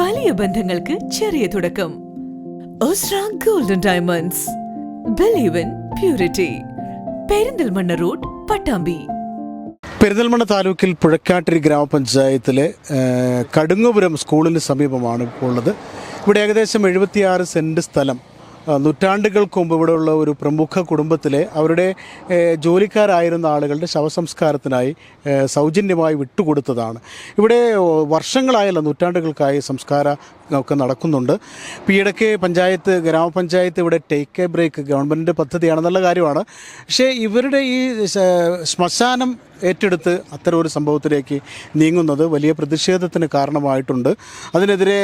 വലിയ ബന്ധങ്ങൾക്ക് ചെറിയ തുടക്കം. Golden diamonds believe in purity Perinthalmanna road Pattambi. Perinthalmanna താലൂക്കിൽ പുഴക്കാട്ടിരി ഗ്രാമപഞ്ചായത്തിലെ കടുങ്ങപുരം സ്കൂളിന് സമീപമാണ് ഇപ്പോൾ ഉള്ളത്. ഇവിടെ ഏകദേശം എഴുപത്തിയാറ് സെന്റ് സ്ഥലം നൂറ്റാണ്ടുകൾക്ക് മുമ്പ് ഇവിടെയുള്ള ഒരു പ്രമുഖ കുടുംബത്തിലെ അവരുടെ ജോലിക്കാരായിരുന്ന ആളുകളുടെ ശവസംസ്കാരത്തിനായി സൗജന്യമായി വിട്ടുകൊടുത്തതാണ്. ഇവിടെ വർഷങ്ങളായല്ല നൂറ്റാണ്ടുകൾക്കായി സംസ്കാര ഒക്കെ നടക്കുന്നുണ്ട്. ഇടയ്ക്ക് പഞ്ചായത്ത് ഗ്രാമപഞ്ചായത്ത് ഇവിടെ ടേക്ക് എ ബ്രേക്ക് ഗവൺമെന്റിന്റെ പദ്ധതിയാണെന്നുള്ള കാര്യമാണ്. പക്ഷേ ഇവരുടെ ഈ ശ്മശാനം ഏറ്റെടുത്ത് അത്തരം ഒരു സംഭവത്തിലേക്ക് നീങ്ങുന്നത് വലിയ പ്രതിഷേധത്തിന് കാരണമായിട്ടുണ്ട്. അതിനെതിരെ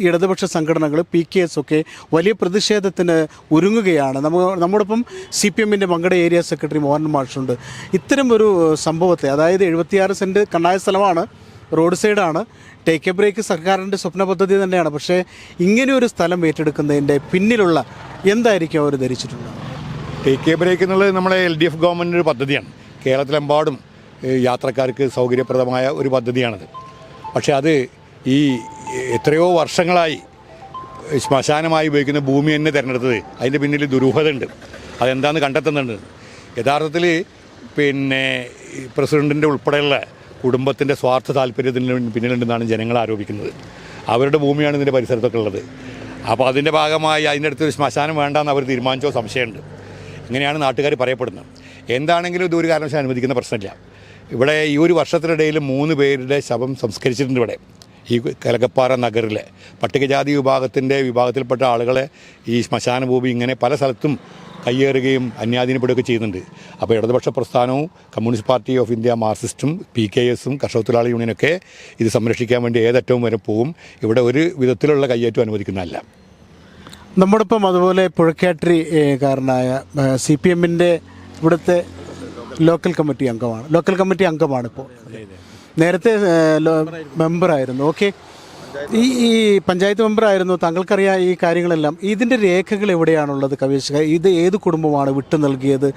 ഇടതുപക്ഷ സംഘടനകൾ പി കെ എസ് ഒക്കെ വലിയ പ്രതിഷേധത്തിന് ഒരുങ്ങുകയാണ്. നമ്മ നമ്മോടൊപ്പം സി പി എമ്മിന്റെ മങ്കട ഏരിയ സെക്രട്ടറി മോഹൻ മാഷുണ്ട്. ഇത്തരം ഒരു സംഭവത്തെ അതായത് എഴുപത്തിയാറ് സെന്റ് കണ്ണായ സ്ഥലമാണ് റോഡ് സൈഡാണ്. ടേക്ക് എ ബ്രേക്ക് സർക്കാരിന്റെ സ്വപ്ന പദ്ധതി തന്നെയാണ്. പക്ഷേ ഇങ്ങനെ ഒരു സ്ഥലം ഏറ്റെടുക്കുന്നതിന്റെ പിന്നിലുള്ള എന്തായിരിക്കും അവർ ധരിച്ചിട്ടുള്ളത്? ടേക്ക് എ ബ്രേക്ക് എന്നുള്ളത് നമ്മുടെ എൽ ഡി എഫ് ഗവൺമെന്റിന്റെ ഒരു പദ്ധതിയാണ്. കേരളത്തിലെമ്പാടും യാത്രക്കാർക്ക് സൗകര്യപ്രദമായ ഒരു പദ്ധതിയാണത്. പക്ഷേ അത് ഈ എത്രയോ വർഷങ്ങളായി ശ്മശാനമായി ഉപയോഗിക്കുന്ന ഭൂമി തന്നെ തിരഞ്ഞെടുത്തത് അതിന്റെ പിന്നിൽ ദുരൂഹതയുണ്ട്. അതെന്താന്ന് കണ്ടെത്തുന്നുണ്ട്? യഥാർത്ഥത്തിൽ പിന്നെ പ്രസിഡന്റിന്റെ ഉൾപ്പെടെയുള്ള കുടുംബത്തിന്റെ സ്വാർത്ഥ താല്പര്യത്തിന് പിന്നിലുണ്ടെന്നാണ് ജനങ്ങൾ ആരോപിക്കുന്നത്. അവരുടെ ഭൂമിയാണ് ഇതിന്റെ പരിസരത്തൊക്കെ ഉള്ളത്. അപ്പോൾ അതിന്റെ ഭാഗമായി അതിന്റെ അടുത്തൊരു ശ്മശാനം വേണ്ടെന്ന് അവർ തീരുമാനിച്ചോ സംശയമുണ്ട്. ഇങ്ങനെയാണ് നാട്ടുകാർ പറയപ്പെടുന്നത്. എന്താണെങ്കിലും ഇത് ഒരു കാരണവശാലും അനുവദിക്കുന്ന പ്രശ്നമില്ല. ഇവിടെ ഈ ഒരു വർഷത്തിനിടയിൽ മൂന്ന് പേരുടെ ശവം സംസ്കരിച്ചിട്ടുണ്ട് ഇവിടെ. ഈ കലകപ്പാറ നഗറിലെ. പട്ടികജാതി വിഭാഗത്തിന്റെ വിഭാഗത്തിൽപ്പെട്ട ആളുകളെ ഈ ശ്മശാന ഭൂമി ഇങ്ങനെ പല സ്ഥലത്തും കയ്യേറുകയും അന്യാധീനപ്പെടുകയൊക്കെ ചെയ്യുന്നുണ്ട്. അപ്പോൾ ഇടതുപക്ഷ പ്രസ്ഥാനവും കമ്മ്യൂണിസ്റ്റ് പാർട്ടി ഓഫ് ഇന്ത്യ മാർക്സിസ്റ്റും പി കെ എസും കർഷക തൊഴിലാളി യൂണിയനൊക്കെ ഇത് സംരക്ഷിക്കാൻ വേണ്ടി ഏതറ്റവും വരെ പോവും ഇവിടെ ഒരു വിധത്തിലുള്ള കയ്യേറ്റം അനുവദിക്കുന്നതല്ല. നമ്മോടൊപ്പം അതുപോലെ പുഴക്കാട്രി കാരനായ സി പി എമ്മിന്റെ ഇവിടുത്തെ ലോക്കൽ കമ്മിറ്റി അംഗമാണ്. ലോക്കൽ കമ്മിറ്റി അംഗമാണ് ഇപ്പോൾ നേരത്തെ മെമ്പറായിരുന്നു. ഓക്കെ ഈ ഈ പഞ്ചായത്ത് മെമ്പറായിരുന്നു. താങ്കൾക്കറിയാം ഈ കാര്യങ്ങളെല്ലാം. ഇതിന്റെ രേഖകൾ എവിടെയാണുള്ളത് കവിശ ഇത് ഏത് കുടുംബമാണ് വിട്ടു നൽകിയത്?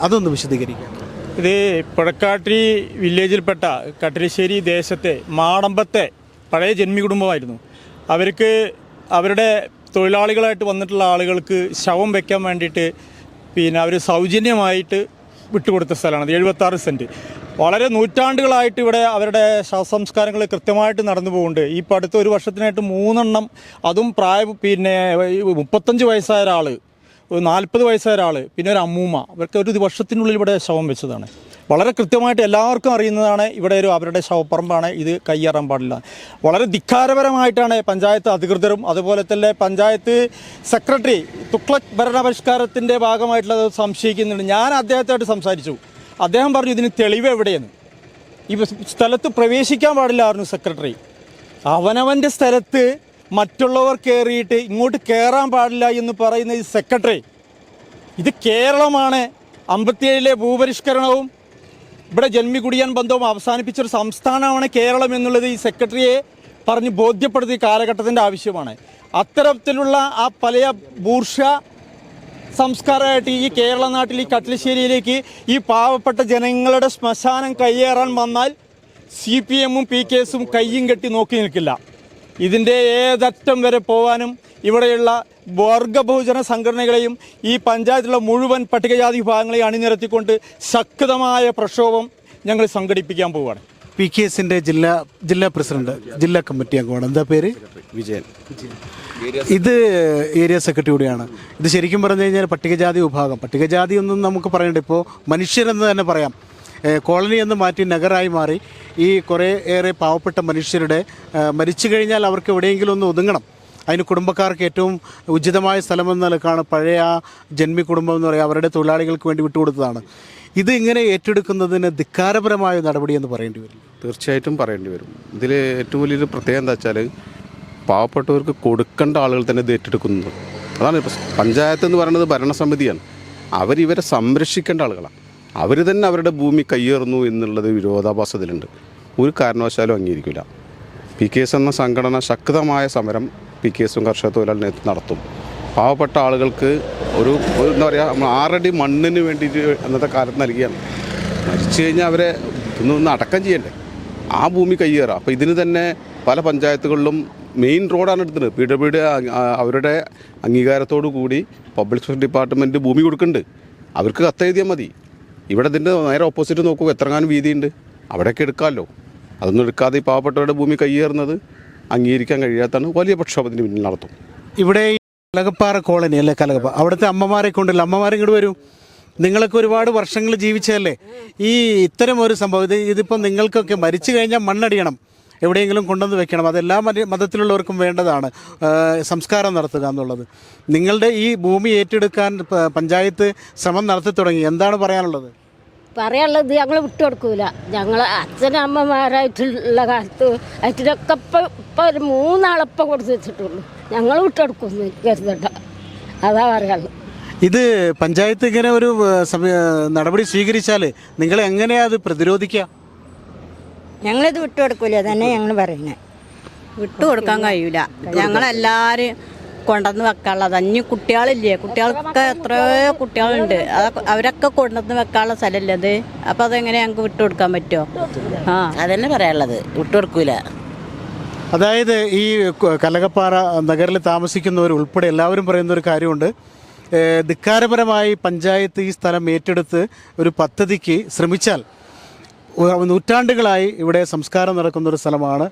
അതൊന്ന് വിശദീകരിക്കാം. ഇത് പുഴക്കാട്ടി വില്ലേജിൽപ്പെട്ട കട്ടിലശ്ശേരി ദേശത്തെ മാടമ്പത്തെ പഴയ ജന്മി കുടുംബമായിരുന്നു. അവർക്ക് അവരുടെ തൊഴിലാളികളായിട്ട് വന്നിട്ടുള്ള ആളുകൾക്ക് ശവം വയ്ക്കാൻ വേണ്ടിയിട്ട് പിന്നെ അവർ സൗജന്യമായിട്ട് വിട്ടുകൊടുത്ത സ്ഥലമാണ്. എഴുപത്താറ് സെന്റ് വളരെ നൂറ്റാണ്ടുകളായിട്ട് ഇവിടെ അവരുടെ ശവസംസ്കാരങ്ങൾ കൃത്യമായിട്ട് നടന്നു പോകുന്നുണ്ട്. ഈ അടുത്ത ഒരു വർഷത്തിനായിട്ട് മൂന്നെണ്ണം അതും പ്രായ പിന്നെ മുപ്പത്തഞ്ച് വയസ്സായ ഒരാൾ ഒരു നാൽപ്പത് വയസ്സായ ഒരാൾ പിന്നെ ഒരു അമ്മൂമ്മ. അവർക്ക് ഒരു വർഷത്തിനുള്ളിൽ ഇവിടെ ശവം വെച്ചതാണ്. വളരെ കൃത്യമായിട്ട് എല്ലാവർക്കും അറിയുന്നതാണ് ഇവിടെ ഒരു അവരുടെ ശവപ്പറമ്പാണ്. ഇത് കയ്യേറാൻ പാടില്ല. വളരെ ധിക്കാരപരമായിട്ടാണ് പഞ്ചായത്ത് അധികൃതരും അതുപോലെ തന്നെ പഞ്ചായത്ത് സെക്രട്ടറി തുക്ലക് ഭരണപരിഷ്കാരത്തിന്റെ ഭാഗമായിട്ടുള്ളത് സംശയിക്കുന്നുണ്ട്. ഞാൻ അദ്ദേഹത്തായിട്ട് സംസാരിച്ചു. അദ്ദേഹം പറഞ്ഞു ഇതിന് തെളിവ് എവിടെയെന്ന്? ഈ സ്ഥലത്ത് പ്രവേശിക്കാൻ പാടില്ലായിരുന്നു സെക്രട്ടറി. അവനവന്റെ സ്ഥലത്ത് മറ്റുള്ളവർ കയറിയിട്ട് ഇങ്ങോട്ട് കയറാൻ പാടില്ല എന്ന് പറയുന്ന ഈ സെക്രട്ടറി. ഇത് കേരളമാണ്. അമ്പത്തിയേഴിലെ ഭൂപരിഷ്കരണവും ഇവിടെ ജന്മി കുടിയാൻ ബന്ധവും അവസാനിപ്പിച്ചൊരു സംസ്ഥാനമാണ് കേരളം എന്നുള്ളത് ഈ സെക്രട്ടറിയെ പറഞ്ഞ് ബോധ്യപ്പെടുത്തിയ കാലഘട്ടത്തിന്റെ ആവശ്യമാണ്. അത്തരത്തിലുള്ള ആ പല ബൂർഷ സംസ്കാരമായിട്ട് ഈ കേരള നാട്ടിൽ ഈ കട്ടിലശ്ശേരിയിലേക്ക് ഈ പാവപ്പെട്ട ജനങ്ങളുടെ ശ്മശാനം കയ്യേറാൻ വന്നാൽ സി പി എമ്മും പി കെ എസും കയ്യും കെട്ടി നോക്കി നിൽക്കില്ല. ഇതിന്റെ ഏതറ്റം വരെ പോകാനും ഇവിടെയുള്ള വർഗബഹുജന സംഘടനകളെയും ഈ പഞ്ചായത്തിലുള്ള മുഴുവൻ പട്ടികജാതി വിഭാഗങ്ങളെയും അണിനിരത്തിക്കൊണ്ട് ശക്തമായ പ്രക്ഷോഭം ഞങ്ങൾ സംഘടിപ്പിക്കാൻ പോവുകയാണ് പി കെ എസിന്റെ ജില്ലാ ജില്ലാ പ്രസിഡന്റ് ജില്ലാ കമ്മിറ്റി അംഗമാണ്. എന്താ പേര്? വിജയൻ. ഇത് ഏരിയ സെക്രട്ടറി കൂടിയാണ്. ഇത് ശരിക്കും പറഞ്ഞു കഴിഞ്ഞാൽ പട്ടികജാതി വിഭാഗം. പട്ടികജാതി ഒന്നും നമുക്ക് പറയണ്ട. ഇപ്പോൾ മനുഷ്യരെന്ന് തന്നെ പറയാം. കോളനി എന്ന് മാറ്റി നഗറായി മാറി ഈ കുറേ ഏറെ പാവപ്പെട്ട മനുഷ്യരുടെ മരിച്ചു കഴിഞ്ഞാൽ അവർക്ക് എവിടെയെങ്കിലും ഒന്ന് ഒതുങ്ങണം. അതിന് കുടുംബക്കാർക്ക് ഏറ്റവും ഉചിതമായ സ്ഥലമെന്ന നിലക്കാണ് പഴയ ആ ജന്മി കുടുംബം എന്ന് പറയുക അവരുടെ തൊഴിലാളികൾക്ക് വേണ്ടി വിട്ടുകൊടുത്തതാണ്. ഇത് ഇങ്ങനെ ഏറ്റെടുക്കുന്നതിന് ധിക്കാരപരമായ നടപടി എന്ന് പറയേണ്ടി വരും. തീർച്ചയായിട്ടും പറയേണ്ടി വരും. ഇതിൽ ഏറ്റവും വലിയൊരു പ്രത്യേകത എന്താ വെച്ചാൽ പാവപ്പെട്ടവർക്ക് കൊടുക്കേണ്ട ആളുകൾ തന്നെ ഇത് ഏറ്റെടുക്കുന്നത്. അതാണ് പഞ്ചായത്ത് എന്ന് പറയുന്നത് ഭരണസമിതിയാണ്. അവരിവരെ സംരക്ഷിക്കേണ്ട ആളുകളാണ്. അവർ തന്നെ അവരുടെ ഭൂമി കയ്യേറുന്നു എന്നുള്ളത് വിരോധാഭാസത്തിലുണ്ട് ഒരു കാരണവശാലും അംഗീകരിക്കില്ല. പി കെ എസ് എന്ന സംഘടന ശക്തമായ സമരം പി കെ എസും കർഷക തൊഴിലാളി നടത്തും. പാവപ്പെട്ട ആളുകൾക്ക് ഒരു എന്താ പറയുക നമ്മൾ ആറടി മണ്ണിന് വേണ്ടിയിട്ട് അന്നത്തെ കാലത്ത് നൽകിയാണ്. മരിച്ചു കഴിഞ്ഞാൽ അവരെ ഒന്ന് അടക്കം ചെയ്യണ്ടേ? ആ ഭൂമി കയ്യേറാം. അപ്പോൾ ഇതിന് തന്നെ പല പഞ്ചായത്തുകളിലും മെയിൻ റോഡാണ് എടുത്തത് പി ഡബ്ല്യു ഡി അവരുടെ അംഗീകാരത്തോടു കൂടി പബ്ലിക് സെക്ഷൻ ഡിപ്പാർട്ട്മെന്റ് ഭൂമി കൊടുക്കുന്നുണ്ട്. അവർക്ക് കത്തെഴുതിയാൽ മതി. ഇവിടെ ഇതിന്റെ നേരെ ഓപ്പോസിറ്റ് നോക്കൂ എത്രങ്ങാനും വീതിയുണ്ട്. അവിടെയൊക്കെ എടുക്കാമല്ലോ. അതൊന്നും എടുക്കാതെ ഈ പാവപ്പെട്ടവരുടെ ഭൂമി കയ്യേറുന്നത് അംഗീകരിക്കാൻ കഴിയാത്തതാണ് വലിയ പ്രക്ഷോഭത്തിന് പിന്നിൽ നടത്തും. ഇവിടെ കലകപ്പാറ കോളനി അല്ലേ കലകപ്പ അവിടുത്തെ അമ്മമാരെ കൊണ്ടല്ല അമ്മമാരെ ഇങ്ങോട്ട് വരും. നിങ്ങളൊക്കെ ഒരുപാട് വർഷങ്ങൾ ജീവിച്ചതല്ലേ? ഈ ഇത്തരം ഒരു സംഭവം ഇത് ഇതിപ്പം നിങ്ങൾക്കൊക്കെ മരിച്ചു കഴിഞ്ഞാൽ മണ്ണടിയണം. എവിടെയെങ്കിലും കൊണ്ടുവന്ന് വെക്കണം. അതെല്ലാ മത- മതത്തിലുള്ളവർക്കും വേണ്ടതാണ് സംസ്കാരം നടത്തുക എന്നുള്ളത്. നിങ്ങളുടെ ഈ ഭൂമി ഏറ്റെടുക്കാൻ പഞ്ചായത്ത് ശ്രമം നടത്തി തുടങ്ങി. എന്താണ് പറയാനുള്ളത്? പറയാനുള്ളത് ഞങ്ങൾ വിട്ടുകൊടുക്കൂല ഞങ്ങൾ അച്ഛനമ്മമാരായിട്ടുള്ള കാലത്ത് അതിനൊക്കെ ഇപ്പം ഇപ്പം ഒരു മൂന്നാളപ്പം കൊടുത്ത് വെച്ചിട്ടുള്ളൂ. ഞങ്ങൾ വിട്ടുകൊടുക്കുന്നു കരുതണ്ട. അതാ പറയാനുള്ളത്. ഇത് പഞ്ചായത്ത് ഇങ്ങനെ ഒരു നടപടി സ്വീകരിച്ചാൽ നിങ്ങൾ എങ്ങനെയാ അത് പ്രതിരോധിക്കുക ഞങ്ങളിത് വിട്ടുകൊടുക്കൂല തന്നെ ഞങ്ങൾ പറയുന്നത് വിട്ടുകൊടുക്കാൻ കഴിയൂല. ഞങ്ങളെല്ലാവരും കൊണ്ടുവന്ന് വെക്കാനുള്ളത് അഞ്ഞ് കുട്ടികളില്ലേ കുട്ടികൾക്ക് എത്രയോ കുട്ടികളുണ്ട്. അത് അവരൊക്കെ കൊണ്ടുവന്ന് വെക്കാനുള്ള സ്ഥലമല്ലേ അത്? അപ്പോൾ അതെങ്ങനെ ഞങ്ങൾക്ക് വിട്ടുകൊടുക്കാൻ പറ്റുമോ ആ. അതന്നെ പറയാനുള്ളത്. വിട്ടുകൊടുക്കൂല അതായത് ഈ കലകപ്പാറ നഗറിൽ താമസിക്കുന്നവർ ഉൾപ്പെടെ എല്ലാവരും പറയുന്ന ഒരു കാര്യമുണ്ട്. ധിക്കാരപരമായി പഞ്ചായത്ത് ഈ സ്ഥലം ഏറ്റെടുത്ത് ഒരു പദ്ധതിക്ക് ശ്രമിച്ചാൽ നൂറ്റാണ്ടുകളായി ഇവിടെ സംസ്കാരം നടക്കുന്ന ഒരു സ്ഥലമാണ്.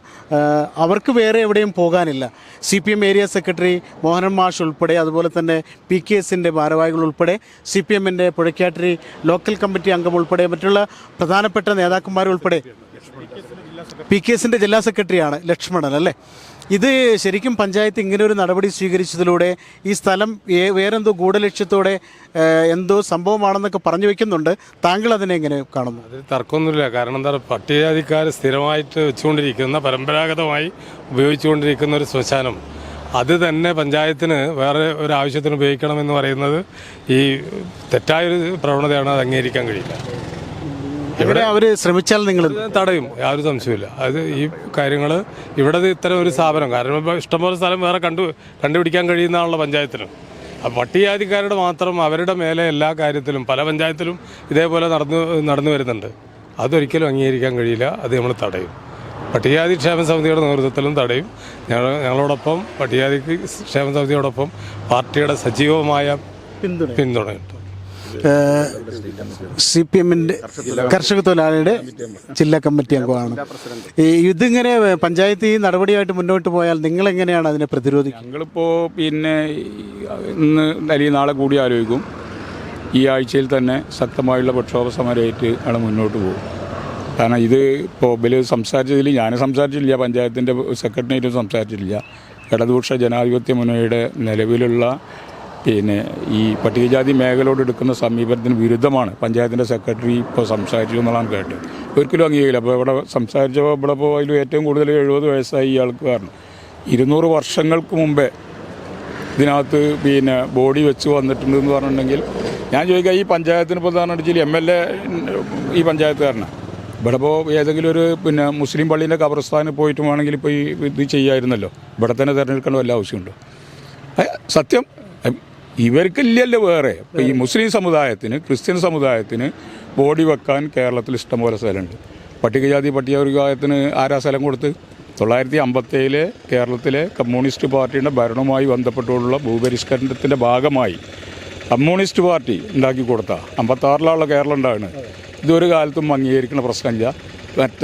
അവർക്ക് വേറെ എവിടെയും പോകാനില്ല. C P M area secretary Mohanan മാഷ് ഉൾപ്പെടെ അതുപോലെ തന്നെ പി കെ എസിന്റെ ഭാരവാഹികൾ ഉൾപ്പെടെ സി പി എമ്മിന്റെ പുഴയ്ക്കാട്ടിരി ലോക്കൽ കമ്മിറ്റി അംഗം ഉൾപ്പെടെ മറ്റുള്ള പ്രധാനപ്പെട്ട നേതാക്കന്മാരുൾപ്പെടെ പി കെ എസിന്റെ ജില്ലാ സെക്രട്ടറിയാണ് ലക്ഷ്മണൻ അല്ലേ? ഇത് ശരിക്കും പഞ്ചായത്ത് ഇങ്ങനെ ഒരു നടപടി സ്വീകരിച്ചതിലൂടെ ഈ സ്ഥലം വേറെന്തോ ഗൂഢലക്ഷ്യത്തോടെ എന്തോ സംഭവമാണെന്നൊക്കെ പറഞ്ഞു വെക്കുന്നുണ്ട്. താങ്കൾ അതിനെ എങ്ങനെ കാണുന്നു? അതിൽ തർക്കമൊന്നുമില്ല. കാരണം എന്താ പറയുക പട്ടികജാതിക്കാർ സ്ഥിരമായിട്ട് വെച്ചുകൊണ്ടിരിക്കുന്ന പരമ്പരാഗതമായി ഉപയോഗിച്ചുകൊണ്ടിരിക്കുന്ന ഒരു ശ്മശാനം. അത് തന്നെ പഞ്ചായത്തിന് വേറെ ഒരു ആവശ്യത്തിന് ഉപയോഗിക്കണമെന്ന് പറയുന്നത് ഈ തെറ്റായൊരു പ്രവണതയാണ് അത് അംഗീകരിക്കാൻ കഴിയില്ല. ഇവിടെ അവർ ശ്രമിച്ചാൽ നിങ്ങൾ തടയും യാതൊരു സംശയമില്ല അത് ഈ കാര്യങ്ങൾ ഇവിടെ ഇത്തരം ഒരു സ്ഥാപനം കാരണം ഇപ്പോൾ ഇഷ്ടംപോലെ സ്ഥലം വേറെ കണ്ടു കണ്ടുപിടിക്കാൻ കഴിയുന്നതാണല്ലോ പഞ്ചായത്തിന് അപ്പോൾ പട്ടികജാതിക്കാരുടെ മാത്രം അവരുടെ മേലെ എല്ലാ കാര്യത്തിലും പല പഞ്ചായത്തിലും ഇതേപോലെ നടന്നു നടന്നു വരുന്നുണ്ട്. അതൊരിക്കലും അംഗീകരിക്കാൻ കഴിയില്ല അത് നമ്മൾ തടയും. പട്ടികജാതി ക്ഷേമ സമിതിയുടെ നേതൃത്വത്തിലും തടയും. ഞങ്ങൾ ഞങ്ങളോടൊപ്പം പട്ടികജാതി ക്ഷേമ സമിതിയോടൊപ്പം പാർട്ടിയുടെ സജീവമായ പിന്തുണ പിന്തുണയുണ്ട് സി പി എമ്മിന്റെ കർഷക തൊഴിലാളിയുടെ ജില്ലാ കമ്മിറ്റി അംഗമാണ്. ഇതിങ്ങനെ പഞ്ചായത്ത് ഈ നടപടിയായിട്ട് മുന്നോട്ട് പോയാൽ നിങ്ങൾ എങ്ങനെയാണ് അതിനെ പ്രതിരോധിക്കുക? ഞങ്ങളിപ്പോൾ പിന്നെ ഇന്ന് അല്ലെങ്കിൽ നാളെ കൂടി ആലോചിക്കും. ഈ ആഴ്ചയിൽ തന്നെ ശക്തമായുള്ള പ്രക്ഷോഭ സമരമായിട്ട് ആണ് മുന്നോട്ട് പോകും. കാരണം ഇത് ഇപ്പോൾ ഇവർ സംസാരിച്ചതിൽ ഞാൻ സംസാരിച്ചില്ല പഞ്ചായത്തിന്റെ സെക്രട്ടറിയേറ്റും സംസാരിച്ചിട്ടില്ല. ഇടതുപക്ഷ ജനാധിപത്യ മുന്നണിയുടെ നിലവിലുള്ള പിന്നെ ഈ പട്ടികജാതി മേഖലയോട് എടുക്കുന്ന സമീപനത്തിന് വിരുദ്ധമാണ്. പഞ്ചായത്തിന്റെ സെക്രട്ടറി ഇപ്പോൾ സംസാരിച്ചു എന്നുള്ളതാണ് കേട്ടത് ഒരിക്കലും അംഗീകരിക്കില്ല. അപ്പോൾ ഇവിടെ സംസാരിച്ചപ്പോൾ ഇവിടെ ഇപ്പോൾ അതിൽ ഏറ്റവും കൂടുതൽ എഴുപത് വയസ്സായി ഇയാൾക്ക് കാരണം. ഇരുന്നൂറ് വർഷങ്ങൾക്ക് മുമ്പേ ഇതിനകത്ത് പിന്നെ ബോഡി വെച്ച് വന്നിട്ടുണ്ട് എന്ന് പറഞ്ഞിട്ടുണ്ടെങ്കിൽ ഞാൻ ചോദിക്കുക ഈ പഞ്ചായത്തിന് ഇപ്പോൾ എന്താണെന്ന് എം എൽ എ ഈ പഞ്ചായത്തുകാരനാണ് ഇവിടെ ഇപ്പോൾ ഏതെങ്കിലും ഒരു പിന്നെ മുസ്ലിം പള്ളീന്റെ കബർസ്ഥാനിൽ പോയിട്ട് വേണമെങ്കിൽ ഇപ്പോൾ ഈ ഇത് ചെയ്യായിരുന്നല്ലോ. ഇവിടെ തന്നെ തിരഞ്ഞെടുക്കേണ്ട വല്ല ആവശ്യമുണ്ടോ? സത്യം ഇവർക്കില്ലല്ലോ വേറെ. ഇപ്പോൾ ഈ മുസ്ലിം സമുദായത്തിന് ക്രിസ്ത്യൻ സമുദായത്തിന് ബോഡി വെക്കാൻ കേരളത്തിൽ ഇഷ്ടംപോലെ സ്ഥലമുണ്ട്. പട്ടികജാതി പട്ടികവർഗത്തിന് ആരാ സ്ഥലം കൊടുത്ത്? തൊള്ളായിരത്തി അമ്പത്തേഴിലെ കേരളത്തിലെ കമ്മ്യൂണിസ്റ്റ് പാർട്ടിയുടെ ഭരണവുമായി ബന്ധപ്പെട്ടുള്ള ഭൂപരിഷ്കരണത്തിന്റെ ഭാഗമായി കമ്മ്യൂണിസ്റ്റ് പാർട്ടി ഉണ്ടാക്കി കൊടുത്ത അമ്പത്താറിലുള്ള കേരളം ഉണ്ടാകുന്നത് ഇതൊരു കാലത്തും അംഗീകരിക്കുന്ന പ്രശ്നമില്ല.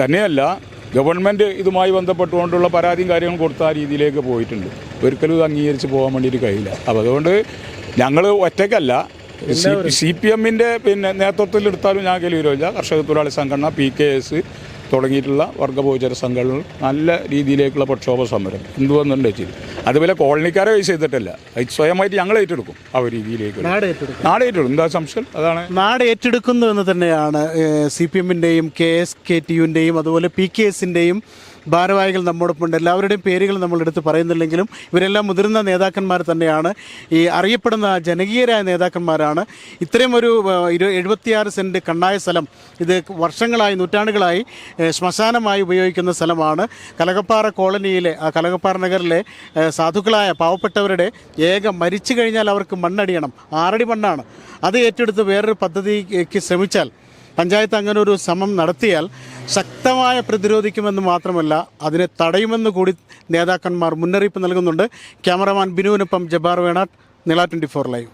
തന്നെയല്ല ഗവൺമെന്റ് ഇതുമായി ബന്ധപ്പെട്ടുകൊണ്ടുള്ള പരാതിയും കാര്യങ്ങളും കൊടുത്ത ആ രീതിയിലേക്ക് പോയിട്ടുണ്ട്. ഒരിക്കലും ഇത് അംഗീകരിച്ച് പോകാൻ വേണ്ടിയിട്ട് കഴിയില്ല. അപ്പോൾ അതുകൊണ്ട് ഞങ്ങൾ ഒറ്റയ്ക്കല്ല. സി പി എമ്മിന്റെ പിന്നെ നേതൃത്വത്തിൽ എടുത്താലും ഞാൻ കലിവില്ല കർഷക തൊഴിലാളി സംഘടന പി കെ എസ് തുടങ്ങിയിട്ടുള്ള വർഗബോചര സംഘടനകൾ നല്ല രീതിയിലേക്കുള്ള പ്രക്ഷോഭ സമരം എന്തുവെന്നുണ്ട് ചെയ്തു അതുപോലെ കോളനിക്കാരെ വയസ്സ് ചെയ്തിട്ടല്ല. അത് സ്വയമായിട്ട് ഞങ്ങൾ ഏറ്റെടുക്കും ആ ഒരു രീതിയിലേക്ക്. നാട് ഏറ്റെടുക്കും. നാട് ഏറ്റെടുക്കും. എന്താ സംശയം? അതാണ്. നാട് ഏറ്റെടുക്കുന്നു എന്ന് തന്നെയാണ് സി പി എമ്മിന്റെയും കെ എസ് കെ ടി യുന്റെയും അതുപോലെ പി കെ എസിന്റെയും ഭാരവാഹികൾ നമ്മോടൊപ്പം ഉണ്ട് എല്ലാവരുടെയും പേരുകൾ നമ്മൾ എടുത്ത് പറയുന്നില്ലെങ്കിലും ഇവരെല്ലാം മുതിർന്ന നേതാക്കന്മാർ തന്നെയാണ്. ഈ അറിയപ്പെടുന്ന ജനകീയരായ നേതാക്കന്മാരാണ്. ഇത്രയും ഒരു എഴുപത്തിയാറ് സെന്റ് കണ്ണായ സ്ഥലം ഇത് വർഷങ്ങളായി നൂറ്റാണ്ടുകളായി ശ്മശാനമായി ഉപയോഗിക്കുന്ന സ്ഥലമാണ്. കലകപ്പാറ കോളനിയിലെ കലകപ്പാറ നഗറിലെ സാധുക്കളായ പാവപ്പെട്ടവരുടെ ഏക മരിച്ചു കഴിഞ്ഞാൽ അവർക്ക് മണ്ണടിയണം. ആറടി മണ്ണാണ്. അത് ഏറ്റെടുത്ത് വേറൊരു പദ്ധതിക്ക് ശ്രമിച്ചാൽ പഞ്ചായത്ത് അങ്ങനെ ഒരു ശ്രമം നടത്തിയാൽ ശക്തമായ പ്രതിരോധിക്കുമെന്ന് മാത്രമല്ല അതിനെ തടയുമെന്ന് കൂടി നേതാക്കന്മാർ മുന്നറിയിപ്പ് നൽകുന്നുണ്ട്. ക്യാമറമാൻ ബിനുവിനൊപ്പം ജബാർ വേണാട്ട് നില ട്വന്റി ഫോർ ലൈവ്.